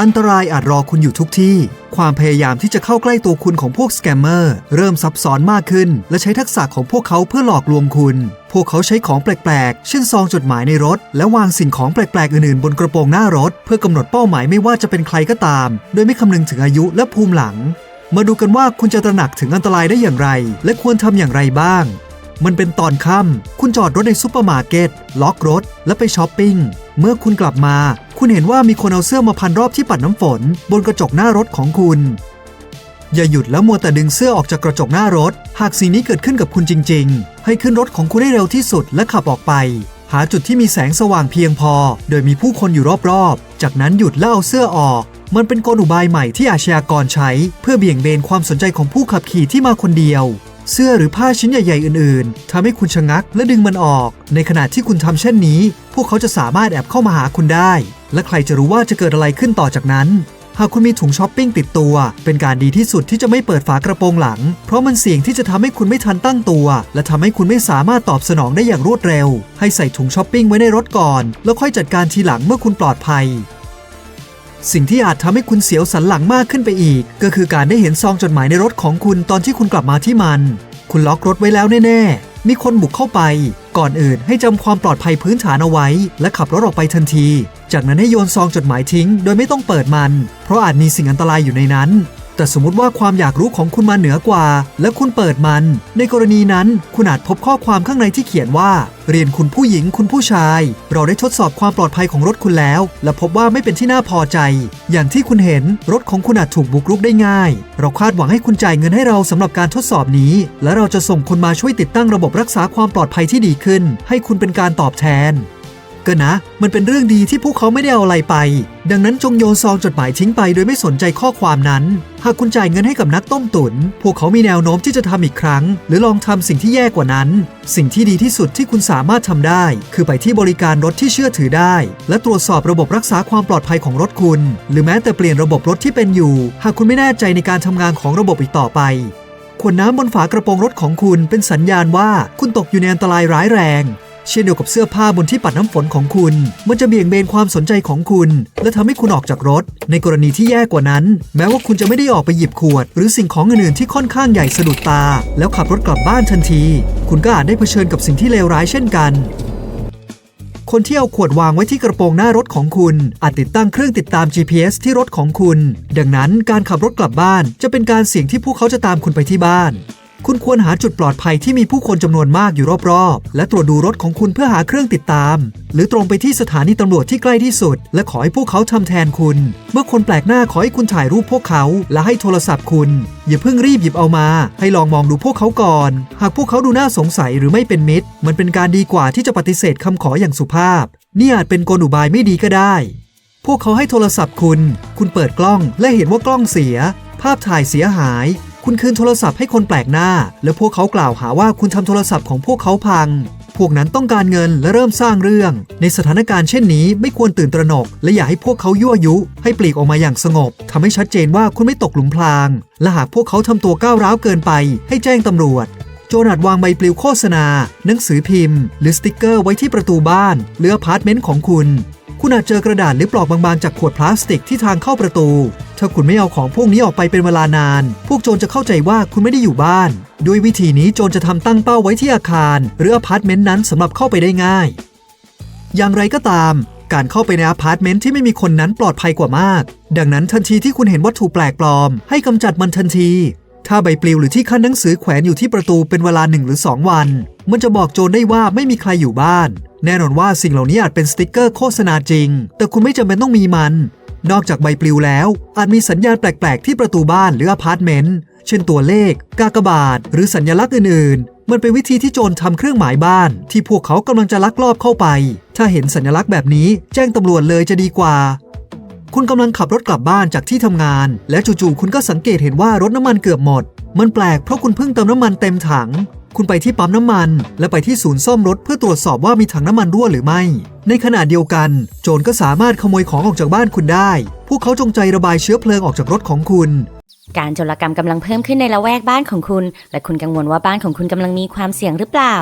อันตรายอาจรอคุณอยู่ทุกที่ ความพยายามที่จะเข้าใกล้ตัวคุณของพวกสแกมเมอร์เริ่มซับซ้อนมากขึ้น และใช้ทักษะของพวกเขาเพื่อหลอกลวงคุณ พวกเขาใช้ของแปลกๆ เช่นซองจดหมายในรถ และวางสิ่งของแปลกๆ อื่นๆ บนกระโปรงหน้ารถ เพื่อกำหนดเป้าหมายไม่ว่าจะเป็นใครก็ตาม โดยไม่คำนึงถึงอายุและภูมิหลัง มาดูกันว่าคุณจะตระหนักถึงอันตรายได้อย่างไร และควรทำอย่างไรบ้าง มันเป็นตอนค่ำคุณจอดรถในซูเปอร์มาร์เก็ตล็อกรถ และไปช้อปปิ้ง เมื่อคุณกลับมา คุณเห็นว่ามีคนเอาเสื้อมาพันรอบที่ปัดน้ำฝน บนกระจกหน้ารถของคุณ อย่าหยุดแล้วมัวแต่ดึงเสื้อออกจากกระจกหน้ารถ หากสิ่งนี้เกิดขึ้นกับคุณจริง ๆ ให้ขึ้นรถของคุณให้เร็วที่สุดและขับออกไป หาจุดที่มีแสงสว่างเพียงพอ โดยมีผู้คนอยู่รอบๆ จากนั้นหยุดแล้วเอาเสื้อออกมันเป็นกลอุบายใหม่ที่อาชญากรใช้ เพื่อเบี่ยงเบนความสนใจของผู้ขับขี่ที่มาคนเดียว เสื้อหรือผ้าชิ้นใหญ่ ๆ อื่น ๆทำให้คุณชะงักและดึงมันออก ในขณะที่คุณทำเช่นนี้ พวกเขาจะสามารถแอบเข้ามาหาคุณได้ และใครจะรู้ว่าจะเกิดอะไรขึ้นต่อจากนั้น หากคุณมีถุงช้อปปิ้งติดตัว เป็นการดีที่สุดที่จะไม่เปิดฝากระโปรงหลัง เพราะมันเสี่ยงที่จะทำให้คุณไม่ทันตั้งตัว และทำให้คุณไม่สามารถตอบสนองได้อย่างรวดเร็ว ให้ใส่ถุงช้อปปิ้งไว้ในรถก่อน แล้วค่อยจัดการทีหลังเมื่อคุณปลอดภัย สิ่งที่อาจทำให้คุณเสียวสันหลังมากขึ้นไปอีก ก็คือการได้เห็นซองจดหมายในรถของคุณตอนที่คุณกลับมาที่มัน คุณล็อกรถไว้แล้วแน่ๆ มีคนบุกเข้าไป ก่อนอื่นให้จำความปลอดภัยพื้นฐานเอาไว้ และขับรถออกไปทันที จากนั้นให้โยนซองจดหมายทิ้ง โดยไม่ต้องเปิดมัน เพราะอาจมีสิ่งอันตรายอยู่ในนั้น แต่สมมติว่าความอยากรู้ของคุณมาเหนือกว่า และคุณเปิดมัน ในกรณีนั้นคุณอาจพบข้อความข้างในที่เขียนว่า เรียนคุณผู้หญิงคุณผู้ชาย เราได้ทดสอบความปลอดภัยของรถคุณแล้ว และพบว่าไม่เป็นที่น่าพอใจ อย่างที่คุณเห็นรถของคุณอาจถูกบุกรุกได้ง่าย เราคาดหวังให้คุณจ่ายเงินให้เราสำหรับการทดสอบนี้ และเราจะส่งคนมาช่วยติดตั้งระบบรักษาความปลอดภัยที่ดีขึ้น ให้คุณเป็นการตอบแทน ก็นะ มันเป็นเรื่องดีที่พวกเขาไม่ได้เอาอะไรไป ดังนั้นจงโยนซองจดหมายทิ้งไปโดยไม่สนใจข้อความนั้น หากคุณจ่ายเงินให้กับนักต้มตุนพวกเขามีแนวโน้มที่จะทำอีกครั้ง หรือลองทำสิ่งที่แย่กว่านั้น สิ่งที่ดีที่สุดที่คุณสามารถทำได้ คือไปที่บริการรถที่เชื่อถือได้ และตรวจสอบระบบรักษาความปลอดภัยของรถคุณ หรือแม้แต่เปลี่ยนระบบรถที่เป็นอยู่ หากคุณไม่แน่ใจในการทำงานของระบบอีกต่อไปขวดน้ำบนฝากระโปรงรถของคุณเป็นสัญญาณว่าคุณตกอยู่ในอันตรายร้ายแรง เช่นเดียวกับเสื้อผ้าบนที่ปัดน้ำฝนของคุณ มันจะเบี่ยงเบนความสนใจของคุณ และทำให้คุณออกจากรถ ในกรณีที่แย่กว่านั้น แม้ว่าคุณจะไม่ได้ออกไปหยิบขวด หรือสิ่งของอื่นๆที่ค่อนข้างใหญ่สะดุดตา แล้วขับรถกลับบ้านทันที คุณก็อาจได้เผชิญกับสิ่งที่เลวร้ายเช่นกันคนที่เอาขวดวางไว้ที่กระโปรงหน้ารถของคุณ อาจติดตั้งเครื่องติดตาม GPS ที่รถของคุณ ดังนั้นการขับรถกลับบ้านจะเป็นการเสี่ยงที่พวกเขาจะตามคุณไปที่บ้าน คุณควรหาจุดปลอดภัยที่มีผู้คนจำนวนมากอยู่รอบๆ และตรวจดูรถของคุณเพื่อหาเครื่องติดตาม หรือตรงไปที่สถานีตำรวจที่ใกล้ที่สุด และขอให้พวกเขาทำแทนคุณ เมื่อคนแปลกหน้าขอให้คุณถ่ายรูปพวกเขา และให้โทรศัพท์คุณ อย่าเพิ่งรีบหยิบเอามา ให้ลองมองดูพวกเขาก่อน หากพวกเขาดูน่าสงสัยหรือไม่เป็นมิตร มันเป็นการดีกว่าที่จะปฏิเสธคำขออย่างสุภาพ นี่อาจเป็นกลอุบายไม่ดีก็ได้ พวกเขาให้โทรศัพท์คุณ คุณเปิดกล้องและเห็นว่ากล้องเสีย ภาพถ่ายเสียหาย คุณคืนโทรศัพท์ให้คนแปลกหน้า แล้วพวกเขากล่าวหาว่าคุณทำโทรศัพท์ของพวกเขาพัง พวกนั้นต้องการเงินและเริ่มสร้างเรื่อง ในสถานการณ์เช่นนี้ไม่ควรตื่นตระหนก และอย่าให้พวกเขายั่วยุ ให้ปลีกออกมาอย่างสงบทำให้ชัดเจนว่าคุณไม่ตกหลุมพราง และหากพวกเขาทำตัวก้าวร้าวเกินไป ให้แจ้งตำรวจโจรอาจวางใบปลิวโฆษณา หนังสือพิมพ์ หรือสติกเกอร์ไว้ที่ประตูบ้านหรืออพาร์ตเมนต์ของคุณ คุณอาจเจอกระดาษหรือปลอกบางๆจากขวดพลาสติกที่ทางเข้าประตู ถ้าคุณไม่เอาของพวกนี้ออกไปเป็นเวลานาน พวกโจรจะเข้าใจว่าคุณไม่ได้อยู่บ้าน ด้วยวิธีนี้โจรจะทำตั้งเป้าไว้ที่อาคาร หรืออพาร์ตเมนต์นั้นสำหรับเข้าไปได้ง่าย อย่างไรก็ตาม การเข้าไปในอพาร์ตเมนต์ที่ไม่มีคนนั้นปลอดภัยกว่ามาก ดังนั้นทันทีที่คุณเห็นวัตถุแปลกปลอม ให้กำจัดมันทันที ถ้าใบปลิวหรือที่ขั้นหนังสือแขวนอยู่ที่ประตูเป็นเวลาหนึ่งหรือ 2 วัน มันจะบอกโจรได้ว่าไม่มีใครอยู่บ้าน แน่นอนว่าสิ่งเหล่านี้อาจเป็นสติกเกอร์โฆษณาจริง แต่คุณไม่จำเป็นต้องมีมัน นอกจากใบปลิวแล้ว อาจมีสัญญาณแปลก ๆ ที่ประตูบ้านหรืออพาร์ตเมนต์ เช่นตัวเลข กากบาท หรือสัญลักษณ์อื่น ๆ มันเป็นวิธีที่โจรทำเครื่องหมายบ้าน ที่พวกเขากำลังจะลักลอบเข้าไป ถ้าเห็นสัญลักษณ์แบบนี้ แจ้งตำรวจเลยจะดีกว่า คุณกำลังขับรถกลับบ้านจากที่ทำงาน และจู่ๆคุณก็สังเกตเห็นว่ารถน้ำมันเกือบหมด มันแปลกเพราะคุณเพิ่งเติมน้ำมันเต็มถัง คุณไปที่ปั๊มน้ำมัน และไปที่ศูนย์ซ่อมรถเพื่อตรวจสอบว่ามีถังน้ำมันรั่วหรือไม่ ในขณะเดียวกัน โจรก็สามารถขโมยของออกจากบ้านคุณได้ พวกเขาจงใจระบายเชื้อเพลิงออกจากรถของคุณ การโจรกรรมกำลังเพิ่มขึ้นในละแวกบ้านของคุณ และคุณกังวลว่าบ้านของคุณกำลังมีความเสี่ยงหรือเปล่า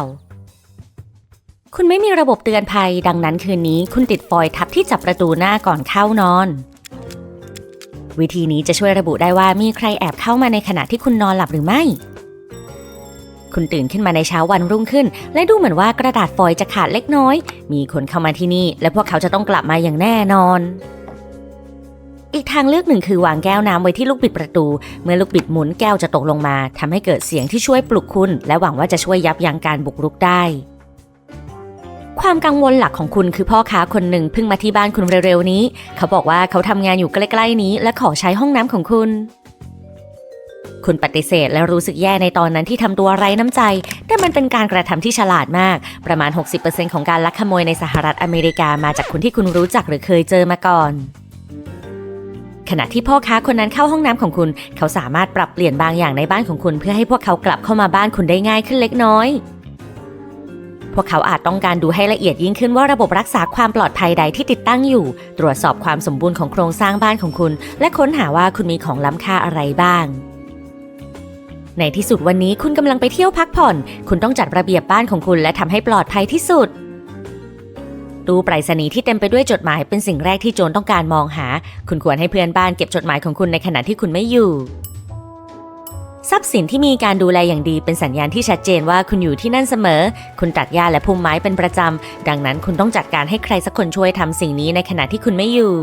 คุณไม่มีระบบเตือนภัย ดังนั้นคืนนี้คุณติดฟอยล์ทับที่จับประตูหน้าก่อนเข้านอน วิธีนี้จะช่วยระบุได้ว่ามีใครแอบเข้ามาในขณะที่คุณนอนหลับหรือไม่ คุณตื่นขึ้นมาในเช้าวันรุ่งขึ้น และดูเหมือนว่ากระดาษฟอยล์จะขาดเล็กน้อย มีคนเข้ามาที่นี่ และพวกเขาจะต้องกลับมาอย่างแน่นอน อีกทางเลือกหนึ่งคือวางแก้วน้ำไว้ที่ลูกบิดประตู เมื่อลูกบิดหมุนแก้วจะตกลงมาทำให้เกิดเสียงที่ช่วยปลุกคุณ และหวังว่าจะช่วยยับยั้งการบุกรุกได้ ความกังวลหลักของคุณคือพ่อค้าคนหนึ่งเพิ่งมาที่บ้านคุณเร็วๆนี้ เขาบอกว่าเขาทำงานอยู่ใกล้ๆนี้ และขอใช้ห้องน้ำของคุณ คุณปฏิเสธและรู้สึกแย่ในตอนนั้นที่ทำตัวไร้น้ำใจ แต่มันเป็นการกระทำที่ฉลาดมาก ประมาณ 60%ของการลักขโมยในสหรัฐอเมริกามาจากคนที่คุณรู้จักหรือเคยเจอมาก่อนขณะที่พ่อค้าคนนั้นเข้าห้องน้ำของคุณ เขาสามารถปรับเปลี่ยนบางอย่างในบ้านของคุณ เพื่อให้พวกเขากลับเข้ามาบ้านคุณได้ง่ายขึ้นเล็กน้อย วกเขาอาจต้องการดูให้ละเอียดยิ่งขึ้นว่าระบบรักษาความปลอดภัยใดที่ติดตั้งอยู่ ตรวจสอบความสมบูรณ์ของโครงสร้างบ้านของคุณ และค้นหาว่าคุณมีของล้ำค่าอะไรบ้างในที่สุดวันนี้คุณกำลังไปเที่ยวพักผ่อน คุณต้องจัดระเบียบบ้านของคุณและทำให้ปลอดภัยที่สุด ตู้ไปรษณีย์ที่เต็มไปด้วยจดหมายเป็นสิ่งแรกที่โจรต้องการมองหา คุณควรให้เพื่อนบ้านเก็บจดหมายของคุณในขณะที่คุณไม่อยู่ ทรัพย์สินที่มีการดูแลอย่างดีเป็นสัญญาณที่ชัดเจนว่าคุณอยู่ที่นั่นเสมอ คุณตัดหญ้าและพุ่มไม้เป็นประจำ ดังนั้นคุณต้องจัดการให้ใครสักคนช่วยทำสิ่งนี้ในขณะที่คุณไม่อยู่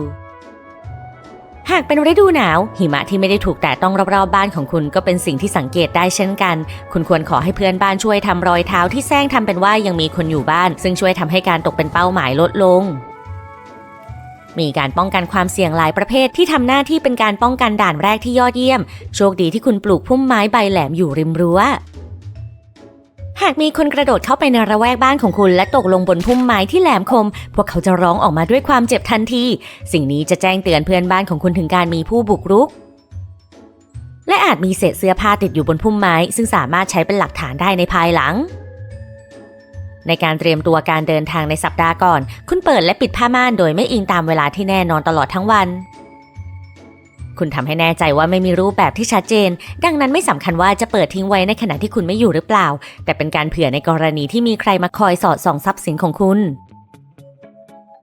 หากเป็นฤดูหนาว หิมะที่ไม่ได้ถูกแตะต้องรอบๆบ้านของคุณก็เป็นสิ่งที่สังเกตได้เช่นกัน คุณควรขอให้เพื่อนบ้านช่วยทำรอยเท้าที่แซงทำเป็นว่ายังมีคนอยู่บ้าน ซึ่งช่วยทำให้การตกเป็นเป้าหมายลดลง มีการป้องกันความเสี่ยงหลายประเภทที่ทำหน้าที่เป็นการป้องกันด่านแรกที่ยอดเยี่ยม โชคดีที่คุณปลูกพุ่มไม้ใบแหลมอยู่ริมรั้วหากมีคนกระโดดเข้าไปในระแวกบ้านของคุณ และตกลงบนพุ่มไม้ที่แหลมคม พวกเขาจะร้องออกมาด้วยความเจ็บทันที สิ่งนี้จะแจ้งเตือนเพื่อนบ้านของคุณถึงการมีผู้บุกรุก และอาจมีเศษเสื้อผ้าติดอยู่บนพุ่มไม้ ซึ่งสามารถใช้เป็นหลักฐานได้ในภายหลัง ในการเตรียมตัวการเดินทางในสัปดาห์ก่อน คุณเปิดและปิดผ้าม่านโดยไม่อิงตามเวลาที่แน่นอนตลอดทั้งวัน คุณทำให้แน่ใจว่าไม่มีรูปแบบที่ชัดเจน ดังนั้นไม่สำคัญว่าจะเปิดทิ้งไว้ในขณะที่คุณไม่อยู่หรือเปล่า แต่เป็นการเผื่อในกรณีที่มีใครมาคอยสอดส่องทรัพย์สินของคุณ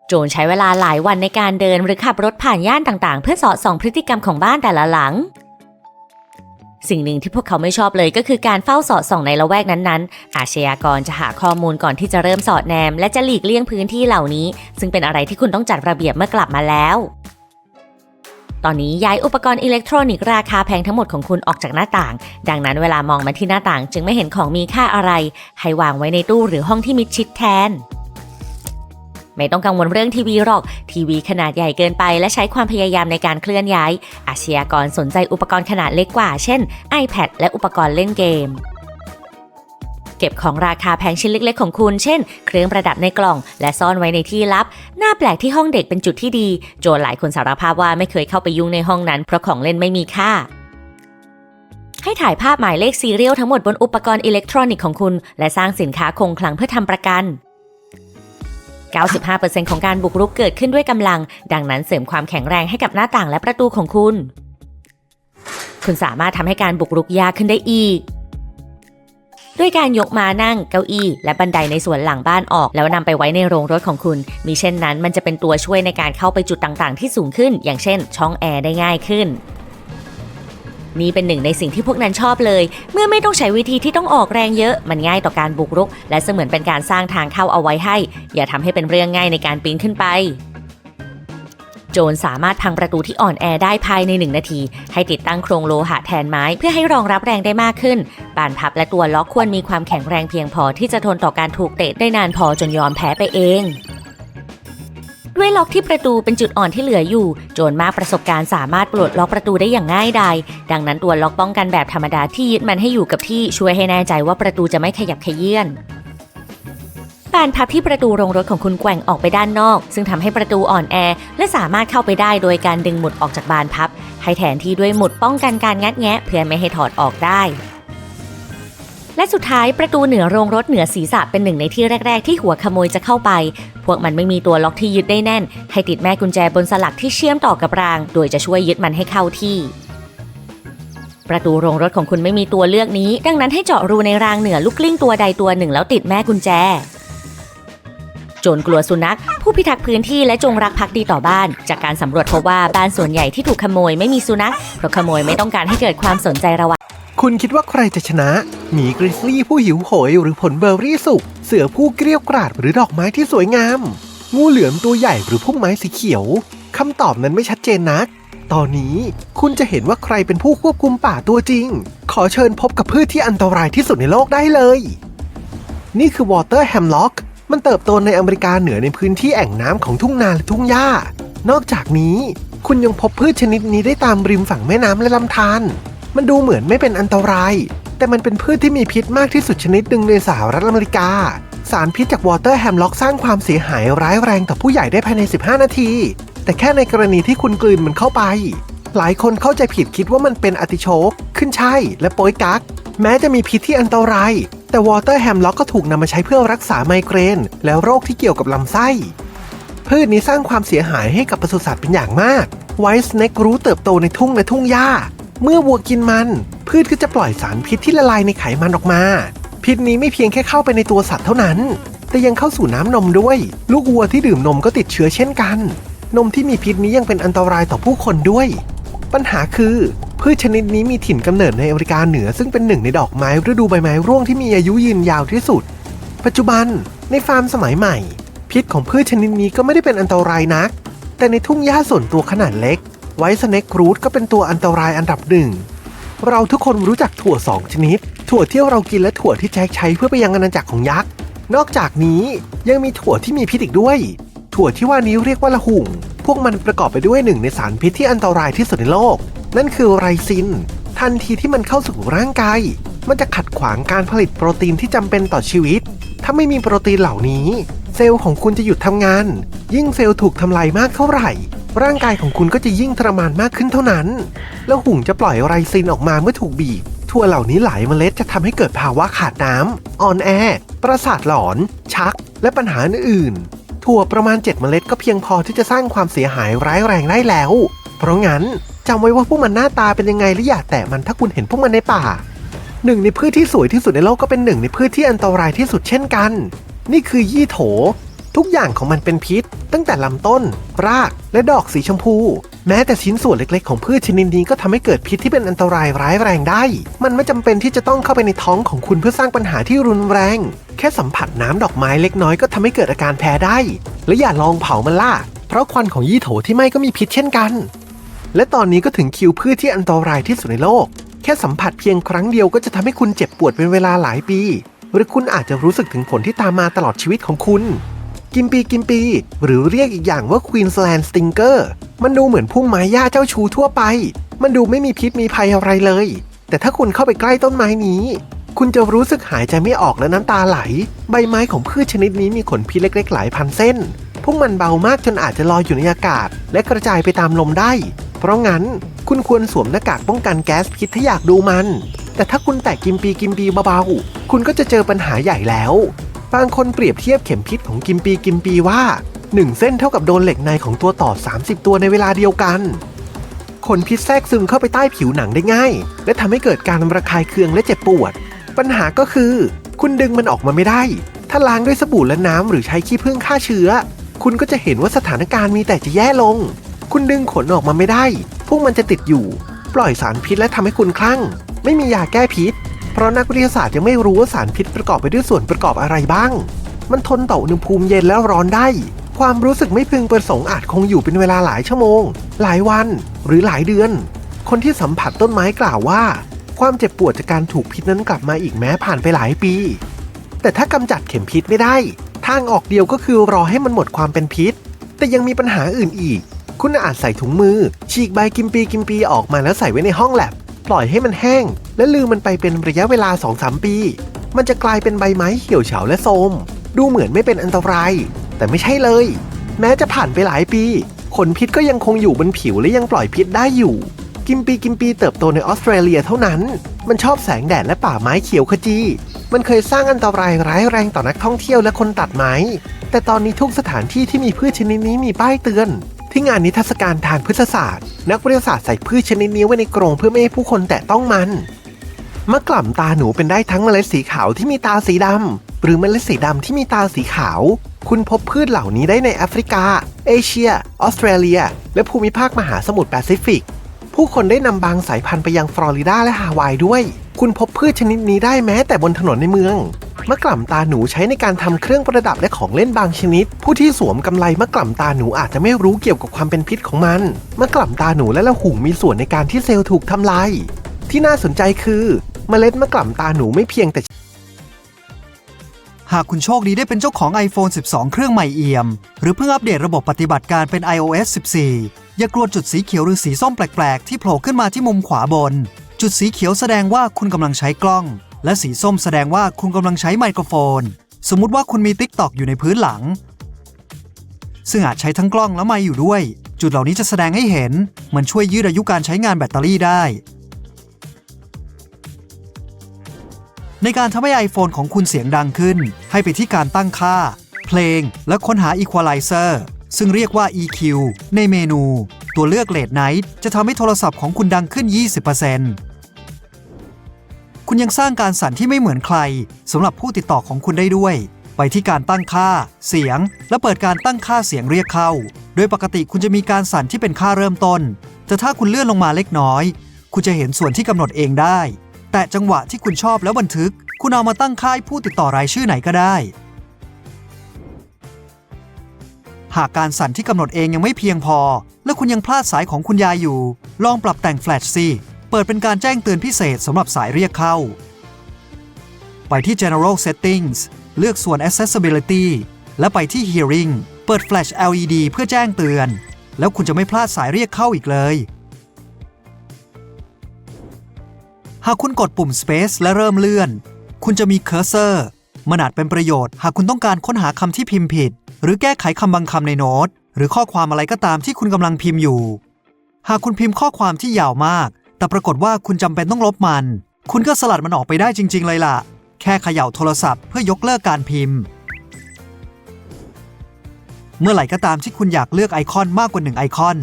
โจรใช้เวลาหลายวันในการเดินหรือขับรถผ่านย่านต่างๆ เพื่อสอดส่องพฤติกรรมของบ้านแต่ละหลัง สิ่งหนึ่งที่พวกเขาไม่ชอบเลยก็คือการเฝ้าสอดส่องในละแวกนั้นๆ อาชญากรจะหาข้อมูลก่อนที่จะเริ่มสอดแนม และจะหลีกเลี่ยงพื้นที่เหล่านี้ ซึ่งเป็นอะไรที่คุณต้องจัดระเบียบเมื่อกลับมาแล้ว ตอนนี้ย้ายอุปกรณ์อิเล็กทรอนิกส์ราคาแพงทั้งหมดของคุณออกจากหน้าต่าง ดังนั้นเวลามองมาที่หน้าต่างจึงไม่เห็นของมีค่าอะไร ให้วางไว้ในตู้หรือห้องที่มิดชิดแทน ไม่ต้องกังวลเรื่องทีวีหรอก ทีวีขนาดใหญ่เกินไป และใช้ความพยายามในการเคลื่อนย้าย อาชญากรสนใจอุปกรณ์ขนาดเล็กกว่า เช่น iPad และอุปกรณ์เล่นเกม เก็บของราคาแพงชิ้นเล็ก ๆ ของคุณ เช่น เครื่องประดับในกล่อง และซ่อนไว้ในที่ลับ หน้าแปลกที่ห้องเด็กเป็นจุดที่ดี โจรหลายคนสารภาพว่าไม่เคยเข้าไปยุ่งในห้องนั้นเพราะของเล่นไม่มีค่าให้ถ่ายภาพหมายเลขซีเรียลทั้งหมดบนอุปกรณ์อิเล็กทรอนิกส์ของคุณ และสร้างสินค้าคงคลังเพื่อทำประกัน 95%ของการบุกรุกเกิดขึ้นด้วยกำลัง ดังนั้นเสริมความแข็งแรงให้กับหน้าต่างและประตูของคุณ คุณสามารถทำให้การบุกรุกยากขึ้นได้อีก ด้วยการยกมานั่งเก้าอี้ และบันไดในส่วนหลังบ้านออก แล้วนำไปไว้ในโรงรถของคุณ มีเช่นนั้นมันจะเป็นตัวช่วยในการเข้าไปจุดต่างๆ ที่สูงขึ้น อย่างเช่น ช่องแอร์ได้ง่ายขึ้น นี่เป็นหนึ่งในสิ่งที่พวกนั้นชอบเลย เมื่อไม่ต้องใช้วิธีที่ต้องออกแรงเยอะ มันง่ายต่อการบุกรุก และเสมือนเป็นการสร้างทางเข้าเอาไว้ให้ อย่าทำให้เป็นเรื่องง่ายในการปีนขึ้นไป โจรสามารถพังประตูที่อ่อนแอได้ภายใน 1 นาที ให้ติดตั้งโครงโลหะแทนไม้เพื่อให้รองรับแรงได้มากขึ้นบานพับและตัวล็อกควรมีความแข็งแรงเพียงพอที่จะทนต่อการถูกเตะได้นานพอจนยอมแพ้ไปเอง ด้วยล็อกที่ประตูเป็นจุดอ่อนที่เหลืออยู่ โจรมากประสบการณ์สามารถปลดล็อกประตูได้อย่างง่ายดาย ดังนั้นตัวล็อกป้องกันแบบธรรมดาที่ยึดมันให้อยู่กับที่ช่วยให้แน่ใจว่าประตูจะไม่ขยับเขยื่อนบานพับที่ประตูโรงรถของคุณแกว่งออกไปด้านนอก ซึ่งทำให้ประตูอ่อนแอ และสามารถเข้าไปได้โดยการดึงหมุดออกจากบานพับ ให้แทนที่ด้วยหมุดป้องกันการงัดแงะเพื่อไม่ให้ถอดออกได้ และสุดท้ายประตูเหนือโรงรถเหนือศีรษะเป็นหนึ่งในที่แรก ๆ ที่หัวขโมยจะเข้าไป พวกมันไม่มีตัวล็อกที่ยึดได้แน่น ให้ติดแม่กุญแจบนสลักที่เชื่อมต่อกับราง โดยจะช่วยยึดมันให้เข้าที่ ประตูโรงรถของคุณไม่มีตัวเลือกนี้ ดังนั้นให้เจาะรูในรางเหนือลูกกลิ้งตัวใดตัวหนึ่งแล้วติดแม่กุญแจ โจรกลัวสุนัข ผู้พิทักษ์พื้นที่และจงรักภักดีต่อบ้าน จากการสำรวจพบว่าบ้านส่วนใหญ่ที่ถูกขโมยไม่มีสุนัขเพราะขโมยไม่ต้องการให้เกิดความสนใจระหวัง คุณคิดว่าใครจะชนะ หมีกริซลี่ผู้หิวโหยหรือผลเบอร์รี่สุก เสือผู้เกรี้ยวกราดหรือดอกไม้ที่สวยงาม งูเหลือมตัวใหญ่หรือพุ่มไม้สีเขียว คำตอบนั้นไม่ชัดเจนนัก ตอนนี้คุณจะเห็นว่าใครเป็นผู้ควบคุมป่าตัวจริง ขอเชิญพบกับพืชที่อันตรายที่สุดในโลกได้เลย นี่คือวอเตอร์แฮมล็อกมันเติบโตในอเมริกาเหนือในพื้นที่แอ่งน้ำของทุ่งนาและทุ่งหญ้า นอกจากนี้ คุณยังพบพืชชนิดนี้ได้ตามริมฝั่งแม่น้ำและลำธาร มันดูเหมือนไม่เป็นอันตราย แต่มันเป็นพืชที่มีพิษมากที่สุดชนิดหนึ่งในสหรัฐอเมริกา สารพิษจากวอเตอร์แฮมล็อกสร้างความเสียหายร้ายแรงต่อผู้ใหญ่ได้ภายใน 15 นาที แต่แค่ในกรณีที่คุณกลืนมันเข้าไป หลายคนเข้าใจผิดคิดว่ามันเป็นอติโชกขึ้นใช่และโปยกักแม้จะมีพิษที่อันตราย แต่วอเตอร์แฮมล็อกก็ถูกนำมาใช้เพื่อรักษาไมเกรน และโรคที่เกี่ยวกับลำไส้พืชนี้สร้างความเสียหายให้กับปศุสัตว์เป็นอย่างมาก ไวท์เน็กรู้เติบโตในทุ่งและทุ่งหญ้า เมื่อวัวกินมัน พืชก็จะปล่อยสารพิษที่ละลายในไขมันออกมา พิษนี้ไม่เพียงแค่เข้าไปในตัวสัตว์เท่านั้น แต่ยังเข้าสู่น้ำนมด้วย ลูกวัวที่ดื่มนมก็ติดเชื้อเช่นกัน นมที่มีพิษนี้ยังเป็นอันตรายต่อผู้คนด้วย ปัญหาคือ พืชชนิดนี้มีถิ่นกำเนิดในอเมริกาเหนือซึ่งเป็นหนึ่งในดอกไม้ฤดูใบไม้ร่วงที่มีอายุยืนยาวที่สุด ปัจจุบันในฟาร์มสมัยใหม่ พิษของพืชชนิดนี้ก็ไม่ได้เป็นอันตรายนัก แต่ในทุ่งหญ้าส่วนตัวขนาดเล็ก ไวท์สเน็กรูทก็เป็นตัวอันตรายอันดับหนึ่ง เราทุกคนรู้จักถั่วสองชนิด ถั่วที่เรากินและถั่วที่แจ็คใช้เพื่อไปยังอาณาจักรของยักษ์ นอกจากนี้ยังมีถั่วที่มีพิษอีกด้วย ถั่วที่ว่านี้เรียกว่าละหุ่ง พวกมันประกอบไปด้วยหนึ่งในสารพิษที่อันตรายที่สุดในโลก นั่นคือไรซิน ทันทีที่มันเข้าสู่ร่างกาย มันจะขัดขวางการผลิตโปรตีนที่จำเป็นต่อชีวิต ถ้าไม่มีโปรตีนเหล่านี้ เซลล์ของคุณจะหยุดทำงาน ยิ่งเซลล์ถูกทำลายมากเท่าไหร่ ร่างกายของคุณก็จะยิ่งทรมานมากขึ้นเท่านั้น แล้วหุ่งจะปล่อยไรซินออกมาเมื่อถูกบีบทั่วเหล่านี้หลายเมล็ดจะทำให้เกิดภาวะขาดน้ำอ่อนแอ ประสาทหลอน ชัก และปัญหาอื่นๆถั่วประมาณ 7 เมล็ดก็เพียงพอที่จะสร้างความเสียหายร้ายแรงได้แล้ว เพราะงั้นจำไว้ว่าพวกมันหน้าตาเป็นยังไงและอย่าแตะมันถ้าคุณเห็นพวกมันในป่าหนึ่งในพืชที่สวยที่สุดในโลกก็เป็นหนึ่งในพืชที่อันตรายที่สุดเช่นกัน นี่คือยี่โถ ทุกอย่างของมันเป็นพิษ ตั้งแต่ลำต้น ราก และดอกสีชมพู แม้แต่ชิ้นส่วนเล็กๆ ของพืชชนิดนี้ก็ทำให้เกิดพิษที่เป็นอันตรายร้ายแรงได้ มันไม่จำเป็นที่จะต้องเข้าไปในท้องของคุณเพื่อสร้างปัญหาที่รุนแรง แค่สัมผัสน้ำดอกไม้เล็กน้อยก็ทำให้เกิดอาการแพ้ได้ และอย่าลองเผามันล่ะ เพราะควันของยี่โถที่ไหม้ก็มีพิษเช่นกัน และตอนนี้ก็ถึงคิวพืชที่อันตรายที่สุดในโลก แค่สัมผัสเพียงครั้งเดียวก็จะทำให้คุณเจ็บปวดเป็นเวลาหลายปี หรือคุณอาจจะรู้สึกถึงผลที่ตามมาตลอดชีวิตของคุณ กิมปีกิมปี หรือเรียกอีกอย่างว่า Queensland Stinger มันดูเหมือนพุ่มไม้หญ้าเจ้าชูทั่วไป มันดูไม่มีพิษมีภัยอะไรเลย แต่ถ้าคุณเข้าไปใกล้ต้นไม้นี้ คุณจะรู้สึกหายใจไม่ออกและน้ำตาไหล ใบไม้ของพืชชนิดนี้มีขนพิษเล็กๆ หลายพันเส้น พวกมันเบามากจนอาจจะลอยอยู่ในอากาศ และกระจายไปตามลมได้ เพราะงั้นคุณควรสวมหน้ากากป้องกันแก๊สพิษถ้าอยากดูมัน แต่ถ้าคุณแตะกิมปีกิมปีเบาๆ คุณก็จะเจอปัญหาใหญ่แล้ว บางคนเปรียบเทียบเข็มพิษของกิมปีกิมปีว่า 1 เส้นเท่ากับโดนเหล็กในของตัวต่อ 30 ตัวในเวลาเดียวกันขนพิษแทรกซึมเข้าไปใต้ผิวหนังได้ง่าย และทำให้เกิดการระคายเคืองและเจ็บปวด ปัญหาก็คือ คุณดึงมันออกมาไม่ได้ ถ้าล้างด้วยสบู่และน้ำหรือใช้ขี้ผึ้งฆ่าเชื้อ คุณก็จะเห็นว่าสถานการณ์มีแต่จะแย่ลง คุณดึงขนออกมาไม่ได้ พวกมันจะติดอยู่ ปล่อยสารพิษและทำให้คุณคลั่ง ไม่มียาแก้พิษ เพราะนักวิทยาศาสตร์ยังไม่รู้ว่าสารพิษประกอบไปด้วยส่วนประกอบอะไรบ้าง มันทนต่ออุณหภูมิเย็นและร้อนได้ ความรู้สึกไม่พึงประสงค์อาจคงอยู่เป็นเวลาหลายชั่วโมง หลายวัน หรือหลายเดือน คนที่สัมผัสต้นไม้กล่าวว่า ความเจ็บปวดจากการถูกพิษนั้นกลับมาอีกแม้ผ่านไปหลายปี แต่ถ้ากำจัดเข็มพิษไม่ได้ ทางออกเดียวก็คือรอให้มันหมดความเป็นพิษ แต่ยังมีปัญหาอื่นอีก คุณอาจใส่ถุงมือ ฉีกใบกิมปีกิมปีออกมาแล้วใส่ไว้ในห้องแลบปล่อยให้มันแห้ง และลืมมันไปเป็นระยะเวลา 2-3 ปี มันจะกลายเป็นใบไม้เหี่ยวเฉาและโทมดูเหมือนไม่เป็นอันตราย แต่ไม่ใช่เลย แม้จะผ่านไปหลายปี ขนพิษก็ยังคงอยู่บนผิวและยังปล่อยพิษได้อยู่ กิมปีกิมปีเติบโตในออสเตรเลียเท่านั้น มันชอบแสงแดดและป่าไม้เขียวขจี มันเคยสร้างอันตรายร้ายแรงต่อนักท่องเที่ยวและคนตัดไม้ แต่ตอนนี้ทุกสถานที่ที่มีพืชชนิดนี้มีป้ายเตือน ที่งานนิทรรศการทางพฤกษศาสตร์ นักวิทยาศาสตร์ใส่พืชชนิดนี้ไว้ในกรงเพื่อไม่ให้ผู้คนแตะต้องมัน มะกล่ำตาหนูเป็นได้ทั้งเมล็ดสีขาวที่มีตาสีดำหรือเมล็ดสีดำที่มีตาสีขาว คุณพบพืชเหล่านี้ได้ในแอฟริกา เอเชีย ออสเตรเลีย และภูมิภาคมหาสมุทรแปซิฟิก ผู้คนได้นำบางสายพันธุ์ไปยังฟลอริดาและฮาวายด้วย คุณพบพืชชนิดนี้ได้แม้แต่บนถนนในเมืองมะกล่ำตาหนูใช้ในการทำเครื่องประดับและของเล่นบางชนิด ผู้ที่สวมกำไลมะกล่ำตาหนูอาจจะไม่รู้เกี่ยวกับความเป็นพิษของมันมะกล่ำตาหนูและละหุ่งมีส่วนในการที่เซลล์ถูกทำลายที่น่าสนใจคือ เมล็ดมะกล่ำตาหนูไม่เพียงแต่ หากคุณโชคดีได้เป็นเจ้าของ iPhone 12 เครื่องใหม่เอี่ยม หรือเพิ่งอัปเดตระบบปฏิบัติการเป็น iOS 14 อย่ากลัวจุดสีเขียวหรือสีส้มแปลก ๆ ที่โผล่ขึ้นมาที่มุมขวาบน จุดสีเขียวแสดงว่าคุณกำลังใช้กล้อง และสีส้มแสดงว่าคุณกำลังใช้ไมโครโฟน สมมุติว่าคุณมี TikTok อยู่ในพื้นหลัง ซึ่งอาจใช้ทั้งกล้องและไมค์อยู่ด้วย จุดเหล่านี้จะแสดงให้เห็น มันช่วยยืดอายุการใช้งานแบตเตอรี่ได้ ในการทำให้ iPhone ของคุณเสียงดังขึ้น ให้ไปที่การตั้งค่า เพลง และค้นหา Equalizer ซึ่งเรียกว่า EQ ในเมนู ตัวเลือก Late Night จะทำให้โทรศัพท์ของคุณดังขึ้น 20%คุณยังสร้างการสั่นที่ไม่เหมือนใครสำหรับผู้ติดต่อของคุณได้ด้วย ไปที่การตั้งค่า เสียง และเปิดการตั้งค่าเสียงเรียกเข้า โดยปกติคุณจะมีการสั่นที่เป็นค่าเริ่มต้น แต่ถ้าคุณเลื่อนลงมาเล็กน้อย คุณจะเห็นส่วนที่กำหนดเองได้ แต่จังหวะที่คุณชอบแล้วบันทึก คุณเอามาตั้งค่ายผู้ติดต่อรายชื่อไหนก็ได้ หากการสั่นที่กำหนดเองยังไม่เพียงพอ และคุณยังพลาดสายของคุณยายอยู่ ลองปรับแต่งแฟลชสิเปิดเป็นการแจ้งเตือนพิเศษสำหรับสายเรียกเข้า ไปที่ General Settings เลือกส่วน Accessibility และไปที่ Hearing เปิด Flash LED เพื่อแจ้งเตือน แล้วคุณจะไม่พลาดสายเรียกเข้าอีกเลย หากคุณกดปุ่ม Space และเริ่มเลื่อน คุณจะมีเคอร์เซอร์มันอาจเป็นประโยชน์หากคุณต้องการค้นหาคำที่พิมพ์ผิด หรือแก้ไขคำบางคำในโน้ต หรือข้อความอะไรก็ตามที่คุณกำลังพิมพ์อยู่ หากคุณพิมพ์ข้อความที่ยาวมาก แต่ปรากฏว่าคุณจำเป็นต้องลบมัน คุณก็สลัดมันออกไปได้จริง ๆ เลยล่ะ แค่เขย่าโทรศัพท์เพื่อยกเลิกการพิมพ์ เมื่อไหร่ก็ตามที่คุณอยากเลือกไอคอนมากกว่าหนึ่งไอคอน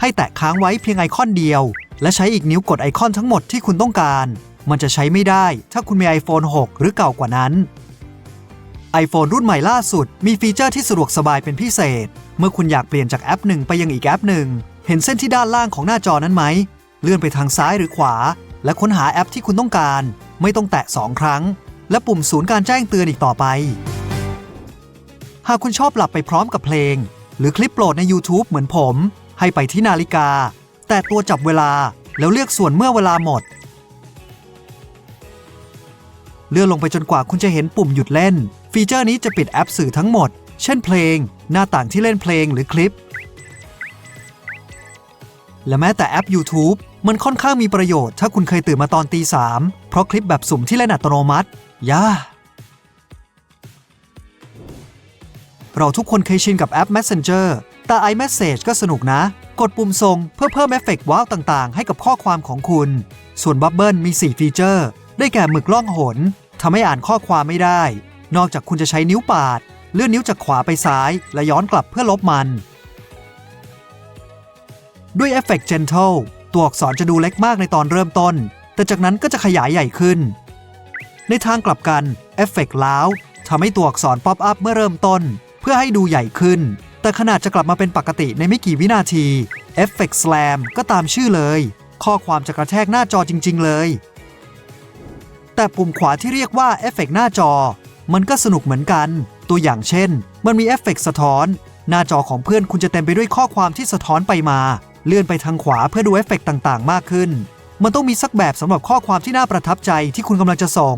ให้แตะค้างไว้เพียงไอคอนเดียว และใช้อีกนิ้วกดไอคอนทั้งหมดที่คุณต้องการ มันจะใช้ไม่ได้ถ้าคุณมี iPhone 6 หรือเก่ากว่านั้น iPhone รุ่นใหม่ล่าสุด มีฟีเจอร์ที่สะดวกสบายเป็นพิเศษ เมื่อคุณอยากเปลี่ยนจากแอปหนึ่งไปยังอีกแอปหนึ่ง เห็นเส้นที่ด้านล่างของหน้าจอนั้นไหม เลื่อนไปทางซ้ายหรือขวา และค้นหาแอปที่คุณต้องการ ไม่ต้องแตะ 2 ครั้ง และปุ่มศูนย์การแจ้งเตือนอีกต่อไป หากคุณชอบหลับไปพร้อมกับเพลง หรือคลิปโปรดใน YouTube เหมือนผม ให้ไปที่นาฬิกา แตะตัวจับเวลาแล้วเลือกส่วนเมื่อเวลาหมด เลื่อนลงไปจนกว่าคุณจะเห็นปุ่มหยุดเล่น ฟีเจอร์นี้จะปิดแอปสื่อทั้งหมด เช่นเพลง หน้าต่างที่เล่นเพลงหรือคลิป และแม้แต่แอป YouTube มันค่อนข้างมีประโยชน์ถ้าคุณเคยตื่นมาตอนตีสามเพราะคลิปแบบสุ่มที่เล่นอัตโนมัติย่าเราทุกคนเคยชินกับแอป Messenger แต่ iMessage ก็สนุกนะ กดปุ่มส่งเพื่อเพิ่มเอฟเฟกต์ว้าวต่างๆ ให้กับข้อความของคุณ ส่วน Bubble มี 4 ฟีเจอร์ ได้แก่หมึกล่องหนทำให้อ่านข้อความไม่ได้ นอกจากคุณจะใช้นิ้วปาด เลื่อนนิ้วจากขวาไปซ้าย และย้อนกลับเพื่อลบมัน ด้วยเอฟเฟกต์ Gentle ตัวอักษรจะดูเล็กมากในตอนเริ่มต้น แต่จากนั้นก็จะขยายใหญ่ขึ้น ในทางกลับกันเอฟเฟกต์ล้าวทำให้ตัวอักษรป๊อปอัพเมื่อเริ่มต้น เพื่อให้ดูใหญ่ขึ้น แต่ขนาดจะกลับมาเป็นปกติในไม่กี่วินาทีเอฟเฟกต์ Slam ก็ตามชื่อเลย ข้อความจะกระแทกหน้าจอจริง ๆ เลย แต่ปุ่มขวาที่เรียกว่าเอฟเฟกต์หน้าจอ มันก็สนุกเหมือนกัน ตัวอย่างเช่น มันมีเอฟเฟกต์สะท้อน หน้าจอของเพื่อนคุณจะเต็มไปด้วยข้อความที่สะท้อนไปมา เลื่อนไปทางขวาเพื่อดูเอฟเฟกต์ต่างๆ มากขึ้น มันต้องมีสักแบบสำหรับข้อความที่น่าประทับใจที่คุณกำลังจะส่ง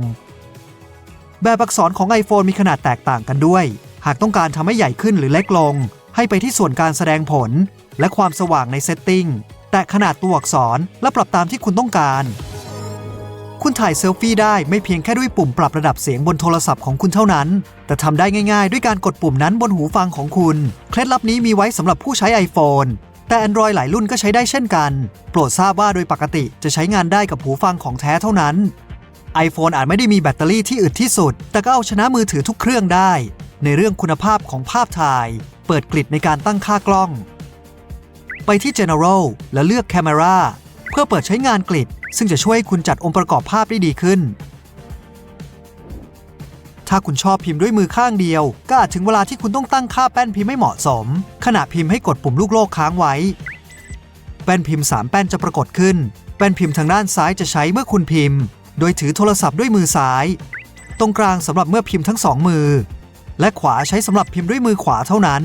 แบบอักษรของ iPhone มีขนาดแตกต่างกันด้วย หากต้องการทำให้ใหญ่ขึ้นหรือเล็กลง ให้ไปที่ส่วนการแสดงผล และความสว่างในเซตติ้งแตะขนาดตัวอักษรและปรับตามที่คุณต้องการ คุณถ่ายเซลฟี่ได้ไม่เพียงแค่ด้วยปุ่มปรับระดับเสียงบนโทรศัพท์ของคุณเท่านั้น แต่ทำได้ง่าย ๆ ด้วยการกดปุ่มนั้นบนหูฟังของคุณ เคล็ดลับนี้มีไว้สำหรับผู้ใช้ iPhone แต่ Android หลายรุ่นก็ใช้ได้เช่นกัน โปรดทราบว่าโดยปกติจะใช้งานได้กับหูฟังของแท้เท่านั้น iPhone อาจไม่ได้มีแบตเตอรี่ที่อึดที่สุด แต่ก็เอาชนะมือถือทุกเครื่องได้ ในเรื่องคุณภาพของภาพถ่าย เปิดกริดในการตั้งค่ากล้อง ไปที่ General และเลือก Camera เพื่อเปิดใช้งานกริด ซึ่งจะช่วยให้คุณจัดองค์ประกอบภาพได้ดีขึ้น ถ้าคุณชอบพิมพ์ด้วยมือข้างเดียว ก็อาจถึงเวลาที่คุณต้องตั้งค่าแป้นพิมพ์ให้เหมาะสม ขณะพิมพ์ให้กดปุ่มลูกโลกค้างไว้ แป้นพิมพ์ 3 แป้นจะปรากฏขึ้น แป้นพิมพ์ทางด้านซ้ายจะใช้เมื่อคุณพิมพ์ โดยถือโทรศัพท์ด้วยมือซ้าย ตรงกลางสำหรับเมื่อพิมพ์ทั้งสองมือ และขวาใช้สำหรับพิมพ์ด้วยมือขวาเท่านั้น